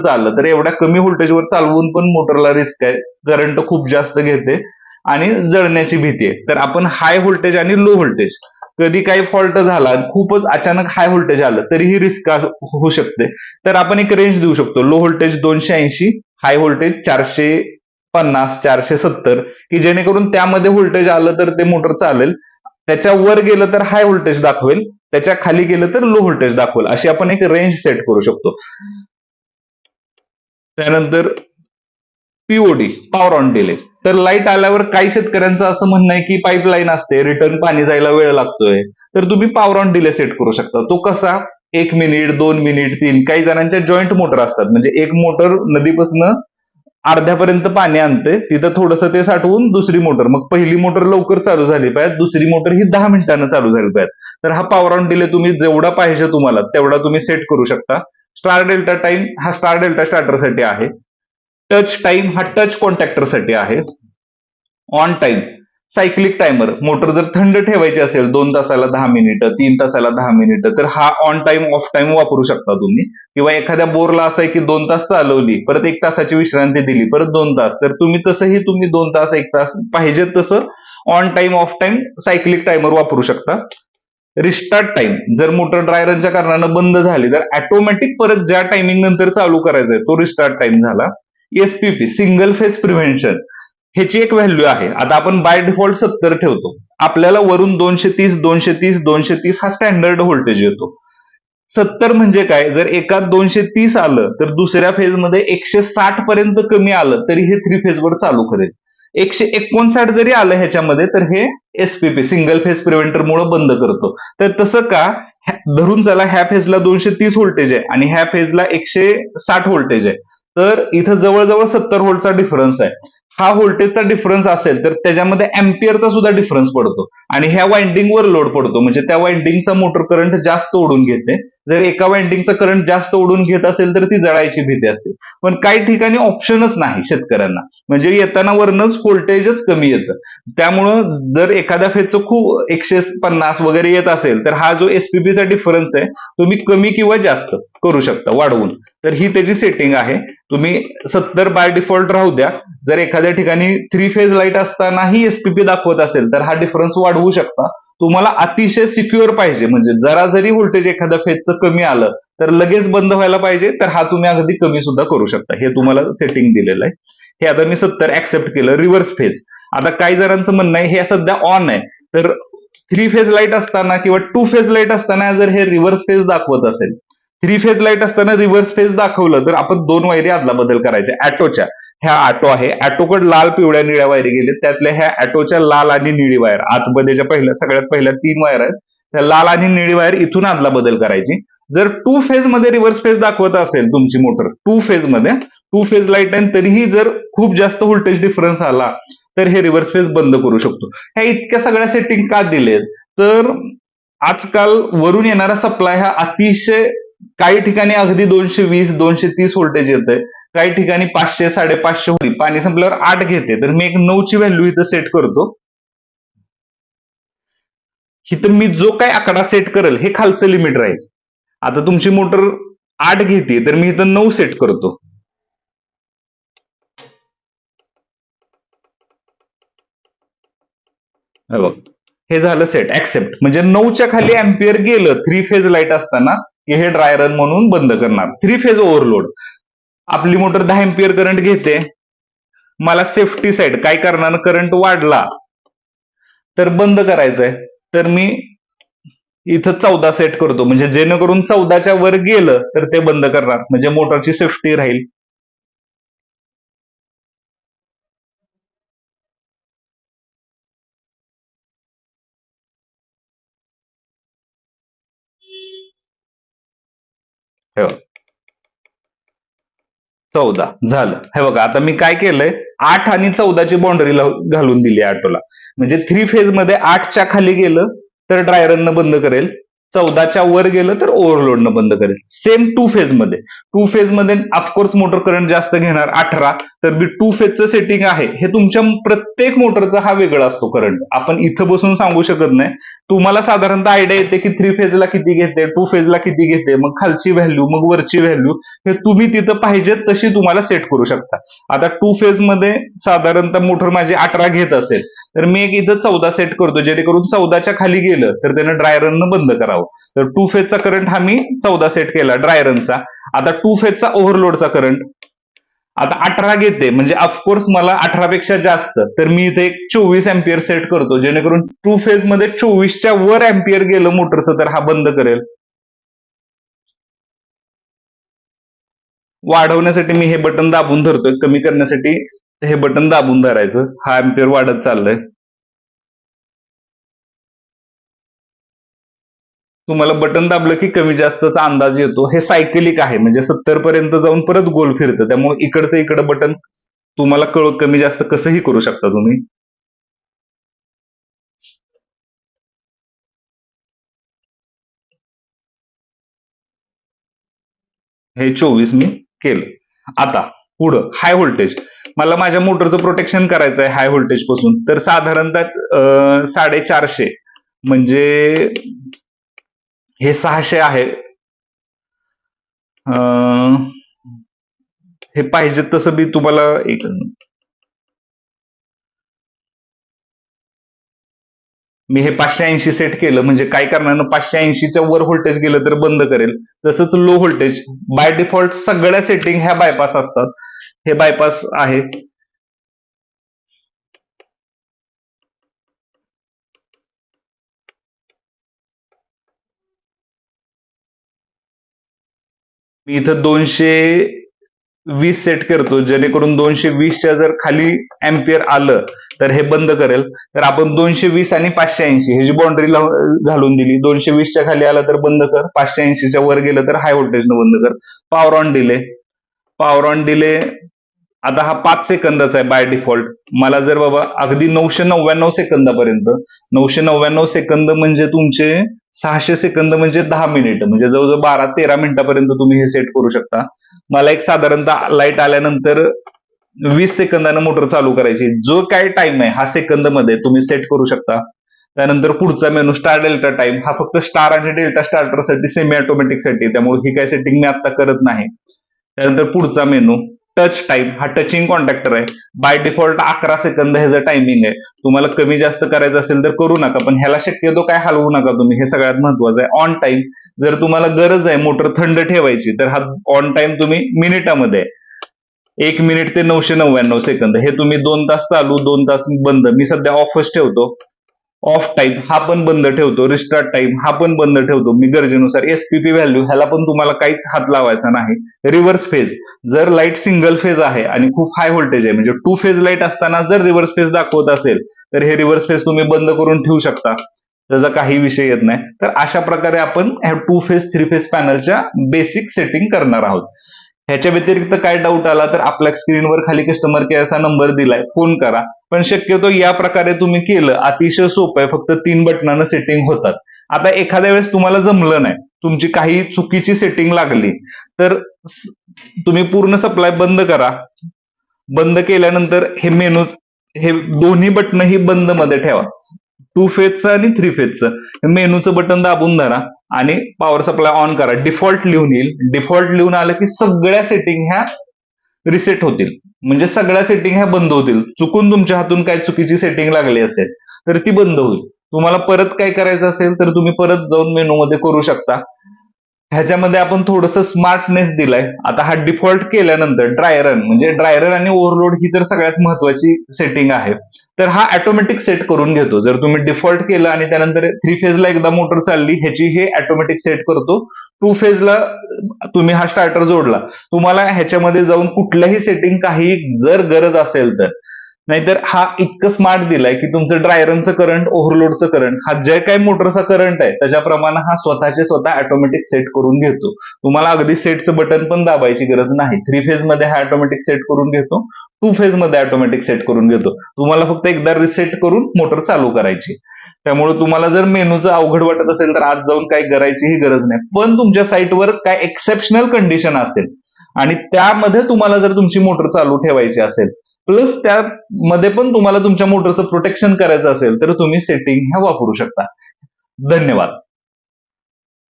चाललं तर एवढ्या कमी व्होल्टेजवर चालवून पण मोटरला रिस्क आहे. करंट खूप जास्त घेते आणि जळण्याची भीती आहे. तर आपण हाय व्होल्टेज आणि लो व्होल्टेज कधी काही फॉल्ट झाला खूपच अचानक हाय व्होल्टेज आलं तरीही रिस्क होऊ शकते. तर आपण एक रेंज देऊ शकतो. लो व्होल्टेज दोनशे ऐंशी हाय व्होल्टेज चारशे पन्नास चारशे सत्तर की जेणेकरून त्यामध्ये व्होल्टेज आलं तर ते मोटर चालेल. त्याच्या वर गेलं तर हाय व्होल्टेज दाखवेल त्याच्याखाली गेलं तर लो व्होल्टेज दाखवेल. अशी आपण एक रेंज सेट करू शकतो. त्यानंतर पीओडी पॉवर ऑन डिले तर लाइट आल्यावर काही शेतकऱ्यांचं असं म्हणणं आहे की पाईपलाईन असते रिटर्न पाणी जायला वेळ लागतोय. तर तुम्ही पॉवर ऑन डिले सेट करू शकता. तो कसा? एक मिनिट दोन मिनिट तीन. काही जणांच्या जॉईंट मोटर असतात. म्हणजे एक मोटर नदीपासून अर्ध्यापर्यंत पाणी आणते तिथं थोडंसं ते साठवून दुसरी मोटर मग पहिली मोटर लवकर चालू झाली पाहिजे. दुसरी मोटर ही दहा मिनिटांनं चालू झाली पाहिजे. तर हा पॉवर ऑन डिले तुम्ही जेवढा पाहिजे तुम्हाला तेवढा तुम्ही सेट करू शकता. स्टार डेल्टा टाइम हा स्टार डेल्टा स्टार्टरसाठी आहे. टच टाइम हा टच कॉन्टॅक्टरसाठी आहे. On time cyclic timer motor जर थंड ठेवायची असेल दोन तासाला दहा मिनिटं तीन तासाला दहा मिनिटं तर हा ऑन टाइम ऑफ टाइम वापरू शकता तुम्ही. किंवा एखाद्या बोरला असं आहे की दोन तास चालवली परत एक तासाची विश्रांती दिली परत दोन तास. तर तुम्ही तसंही तुम्ही दोन तास एक तास पाहिजे तसं on time off time cyclic timer वापरू शकता. रिस्टार्ट टाइम जर मोटर ड्रायरनच्या कारणानं बंद झाली तर ऑटोमॅटिक परत ज्या टायमिंग नंतर चालू करायचंय तो रिस्टार्ट टाइम झाला. एसपीपी सिंगल फेज प्रिव्हेंशन ह्याची एक व्हॅल्यू आहे. आता आपण बाय डिफॉल्ट सत्तर ठेवतो. आपल्याला वरून दोनशे तीस दोनशे तीस दोनशे तीस हा स्टँडर्ड व्होल्टेज येतो. सत्तर म्हणजे काय? जर एकात दोनशे तीस आलं तर दुसऱ्या फेजमध्ये एकशे साठ पर्यंत कमी आलं तरी हे थ्री फेजवर चालू करेल. एकशे एकोणसाठ जरी आलं ह्याच्यामध्ये तर हे एसपीपी सिंगल फेज प्रिव्हेंटर मुळे बंद करतो. तर तसं का धरून चला ह्या फेजला दोनशे तीस व्होल्टेज आहे आणि ह्या फेजला एकशे साठ व्होल्टेज आहे. तर इथं जवळजवळ सत्तर व्होल्टचा डिफरन्स आहे. हा व्होल्टेजचा डिफरन्स असेल तर त्याच्यामध्ये अँपियरचा सुद्धा डिफरन्स पडतो. आणि ह्या वाइंडिंगवर लोड पडतो. म्हणजे त्या वाइंडिंगचा मोटर करंट जास्त ओढून घेते. जर एका वाइंडिंगचा करंट जास्त ओढून घेत असेल तर ती जळायची भीती असते. पण काही ठिकाणी ऑप्शनच नाही शेतकऱ्यांना. म्हणजे येताना वरनच व्होल्टेजच कमी येतं. त्यामुळं जर एखाद्या फेजचं खूप एकशे पन्नास वगैरे येत असेल तर हा जो एसपीपीचा डिफरन्स आहे तुम्ही कमी किंवा जास्त करू शकता वाढवून. तर ही त्याची सेटिंग आहे. तुम्ही सत्तर बाय डिफॉल्ट राहू द्या. जर एखाद्या ठिकाणी थ्री फेज लाइट असतानाही एसपीपी दाखवत असेल तर हा डिफरन्स वाढवू शकता. तुम्हाला अतिशय सिक्युअर पाहिजे. म्हणजे जरा जरी व्होल्टेज एखाद्या फेजचं कमी आलं तर लगेच बंद व्हायला पाहिजे तर हा तुम्ही अगदी कमी सुद्धा करू शकता. हे तुम्हाला सेटिंग दिलेलं आहे. हे आता मी सत्तर ऍक्सेप्ट केलं रिव्हर्स फेज आता काही जणांचं म्हणणं आहे हे सध्या ऑन आहे. तर थ्री फेज लाइट असताना किंवा टू फेज लाइट असताना जर हे रिव्हर्स फेज दाखवत असेल थ्री फेज लाइट असताना रिव्हर्स फेज दाखवलं तर आपण दोन वायरी आदला बदल करायच्या ऍटोच्या ह्या ऑटो आहे. ऑटोकड लाल पिवळ्या निळ्या वायरी गेले त्यातल्या ह्या ऑटोच्या लाल आणि निळी वायर. आतमध्येच्या पहिल्या सगळ्यात पहिल्या तीन वायर आहेत त्या लाल आणि निळी वायर इथून आदला बदल करायची. जर टू फेजमध्ये रिव्हर्स फेज दाखवत असेल तुमची मोटर टू फेजमध्ये टू फेज लाइट आहे तरीही जर खूप जास्त व्होल्टेज डिफरन्स आला तर हे रिव्हर्स फेज बंद करू शकतो. ह्या इतक्या सगळ्या सेटिंग का दिलेत? तर आजकाल वरून येणारा सप्लाय हा अतिशय काही ठिकाणी अगदी दोनशे वीस दोनशे तीस व्होल्टेज येतंय. काही ठिकाणी पाचशे साडेपाचशे होईल. पाणी संपल्यावर आठ घेते. तर मी एक नऊची व्हॅल्यू इथं सेट करतो. इथं मी जो काय आकडा सेट करेल हे खालचं लिमिट राहील. आता तुमची मोटर आठ घेते तर मी इथं नऊ सेट करतो. हे बघ. हे झालं सेट ऍक्सेप्ट म्हणजे नऊच्या खाली अँपियर गेलं थ्री फेज लाइट असताना की हे ड्राय रन म्हणून बंद करणार. थ्री फेज ओव्हरलोड आपली मोटर दहा एम्पियर करंट घेते. मला सेफ्टी साईड काय करणार करंट वाढला? तर बंद करायचंय. तर मी इथं चौदा सेट करतो. म्हणजे जेणेकरून चौदाच्या वर गेलं तर ते बंद करणार. म्हणजे मोटरची सेफ्टी राहील. हे बघ. चौदा झालं. हे बघा आता मी काय केलंय? आठ आणि चौदाची बाउंड्री घालून दिली ऑटोला म्हणजे थ्री फेजमध्ये आठच्या खाली गेलं तर ड्रायरन बंद करेल. चौदाच्या वर गेलं तर ओव्हरलोडनं बंद करेल. सेम टू फेजमध्ये. टू फेजमध्ये ऑफकोर्स मोटर करंट जास्त घेणार अठरा तर बी टू फेजचं सेटिंग आहे. हे तुमच्या प्रत्येक मोटरचा हा वेगळा असतो करंट आपण इथं बसून सांगू शकत नाही. तुम्हाला साधारणतः आयडिया येते की थ्री फेजला किती घेते टू फेजला किती घेते मग खालची व्हॅल्यू मग वरची व्हॅल्यू हे तुम्ही तिथं पाहिजे तशी तुम्हाला सेट करू शकता. आता टू फेजमध्ये साधारणतः मोटर माझी अठरा घेत असेल. तर मी एक इथं चौदा सेट करतो जेणेकरून चौदाच्या खाली गेलं तर त्यानं ड्राय रन बंद करावं. तर टू फेजचा करंट हा मी चौदा सेट केला ड्राय रनचा आता टू फेजचा ओव्हरलोडचा करंट आता अठरा घेते म्हणजे ऑफकोर्स मला अठरा पेक्षा जास्त तर मी इथे एक चोवीस अँपियर सेट करतो जेणेकरून टू फेजमध्ये चोवीसच्या वर अँपियर गेलं मोटरचं तर हा बंद करेल. वाढवण्यासाठी मी हे बटन दाबून धरतोय कमी करण्यासाठी. हे बटन दाबून धरायचं. हा अँपियर वाढत चाललंय. तुम्हाला बटन दाबलं की कमी जास्तचा अंदाज येतो. हे सायकलिक आहे. म्हणजे सत्तर पर्यंत जाऊन परत गोल फिरतं. त्यामुळे इकडचं इकडं बटन तुम्हाला कळ कमी जास्त कसंही करू शकता तुम्ही. हे चोवीस मी केलं. आता पुढं हाय व्होल्टेज मला माझ्या मोटरचं प्रोटेक्शन करायचं आहे हाय व्होल्टेजपासून. तर साधारणतः साडेचारशे. म्हणजे हे सहाशे आहे. हे पाहिजे तसं मी तुम्हाला एक मी हे पाचशे ऐंशी सेट केलं. म्हणजे काय करणार? पाचशे ऐंशीच्या वर व्होल्टेज गेलं तर बंद करेल. तसंच लो व्होल्टेज बाय डिफॉल्ट सगळ्या सेटिंग ह्या बायपास असतात. हे बायपास आहे. मी इथं दोनशे वीस सेट करतो. जेणेकरून दोनशे वीसच्या जर खाली एम्पियर आलं तर हे बंद करेल. तर आपण दोनशे वीस आणि पाचशे ऐंशी ह्याची जी बाउंड्री घालून दिली दोनशे वीसच्या खाली आलं तर बंद कर. पाचशे ऐंशीच्या वर गेलं तर हाय व्होल्टेजनं बंद कर. Power on delay power on delay आता हा पाच सेकंदाचा आहे बाय डिफॉल्ट मला जर बाबा अगदी नऊशे नव्याण्णव सेकंदापर्यंत नऊशे नव्याण्णव सेकंद म्हणजे तुमचे सहाशे सेकंद म्हणजे दहा मिनिट म्हणजे जवळजवळ बारा तेरा मिनिटापर्यंत तुम्ही हे सेट करू शकता. मला एक साधारणतः लाइट आल्यानंतर वीस सेकंदानं मोटर चालू करायची. जो काय टाइम आहे हा सेकंदमध्ये तुम्ही सेट करू शकता. त्यानंतर पुढचा मेनू स्टार डेल्टा टाइम हा फक्त स्टार आणि डेल्टा स्टार्टरसाठी सेमी ऑटोमॅटिकसाठी त्यामुळे ही काय सेटिंग मी आता करत नाही. त्यानंतर पुढचा मेनू टच टाइम हा टचिंग कॉन्टॅक्टर आहे. बाय डिफॉल्ट अकरा सेकंद ह्याचं टायमिंग आहे. तुम्हाला कमी जास्त करायचं असेल तर करू नका पण ह्याला शक्यतो काय हलवू नका तुम्ही. हे सगळ्यात महत्वाचं आहे. ऑन टाइम जर तुम्हाला गरज आहे मोटर थंड ठेवायची तर हा ऑन टाइम तुम्ही मिनिटामध्ये आहे. एक मिनिट ते नऊशे नव्याण्णव सेकंद हे तुम्ही दोन तास चालू दोन तास बंद. मी सध्या ऑफच ठेवतो. ऑफ टाइम हा पण बंद ठेवतो रिस्टार्ट टाइम हा पण बंद ठेवतो. मी गरजेनुसार एसपीपी व्हॅल्यू ह्याला पण तुम्हाला काहीच हात लावायचा नाही. रिव्हर्स फेज जर लाइट सिंगल फेज आहे आणि खूप हाय व्होल्टेज आहे म्हणजे टू फेज लाइट असताना जर रिव्हर्स फेज दाखवत असेल तर हे रिव्हर्स फेज तुम्ही बंद करून ठेवू शकता. त्याचा काही विषय येत नाही. तर अशा प्रकारे आपण ह्या टू फेज थ्री फेज पॅनलच्या बेसिक सेटिंग करणार आहोत. ह्याच्या व्यतिरिक्त काय डाऊट आला तर आपल्या स्क्रीनवर खाली कस्टमर केअरचा नंबर दिलाय. फोन करा. पण शक्यतो या प्रकारे तुम्ही केलं अतिशय सोपं आहे. फक्त तीन बटनानं सेटिंग होतात. आता एखाद्या वेळेस तुम्हाला जमलं नाही तुमची काही चुकीची सेटिंग लागली तर तुम्ही पूर्ण सप्लाय बंद करा. बंद केल्यानंतर हे मेनू हे दोन्ही बटन ही बंदमध्ये ठेवा टू फेजचं आणि थ्री फेजचं मेनूचं बटन दाबून धरा. आणि पॉवर सप्लाय ऑन करा. डिफॉल्ट लिहून येईल. डिफॉल्ट लिहून आलं की सगळ्या सेटिंग ह्या रिसेट होतील. म्हणजे सगळ्या सेटिंग ह्या बंद होतील. चुकून तुमच्या हातून काय चुकीची सेटिंग लागली असेल तर ती बंद होईल. तुम्हाला परत काय करायचं असेल तर तुम्ही परत जाऊन मेनूमध्ये करू शकता. ह्याच्यामध्ये आपण थोडस स्मार्टनेस दिलाय. आता हा डिफॉल्ट केल्यानंतर ड्राय रन म्हणजे ड्राय रन आणि ओव्हरलोड ही तर सगळ्यात महत्वाची सेटिंग आहे. तर हा ऑटोमॅटिक सेट करून घेतो. जर तुम्ही डिफॉल्ट केलं आणि त्यानंतर थ्री फेजला एकदा मोटर चालली ह्याची हे ऑटोमॅटिक सेट करतो. टू फेजला तुम्ही हा स्टार्टर जोडला. तुम्हाला ह्याच्यामध्ये जाऊन कुठल्याही सेटिंग काही जर गरज असेल तर. नाहीतर हा इतकं स्मार्ट दिलाय की तुमचं ड्रायरनचं करंट ओव्हरलोडचं करंट हा जे काही मोटरचा करंट आहे त्याच्याप्रमाणे हा स्वतःचे स्वतः ऑटोमॅटिक सेट करून घेतो. तुम्हाला अगदी सेटचं बटन पण दाबायची गरज नाही. थ्री फेजमध्ये हा ऑटोमॅटिक सेट करून घेतो. टू फेजमध्ये ऑटोमॅटिक सेट करून घेतो. तुम्हाला फक्त एकदा रिसेट करून मोटर चालू करायची. त्यामुळे तुम्हाला जर मेनूचं अवघड वाटत असेल तर आज जाऊन काही करायचीही गरज नाही. पण तुमच्या साईटवर काय एक्सेप्शनल कंडिशन असेल आणि त्यामध्ये तुम्हाला जर तुमची मोटर चालू ठेवायची असेल प्लस त्यामध्ये पण तुम्हाला तुमच्या मोटरचं प्रोटेक्शन करायचं असेल तर तुम्ही सेटिंग ह्या वापरू शकता. धन्यवाद.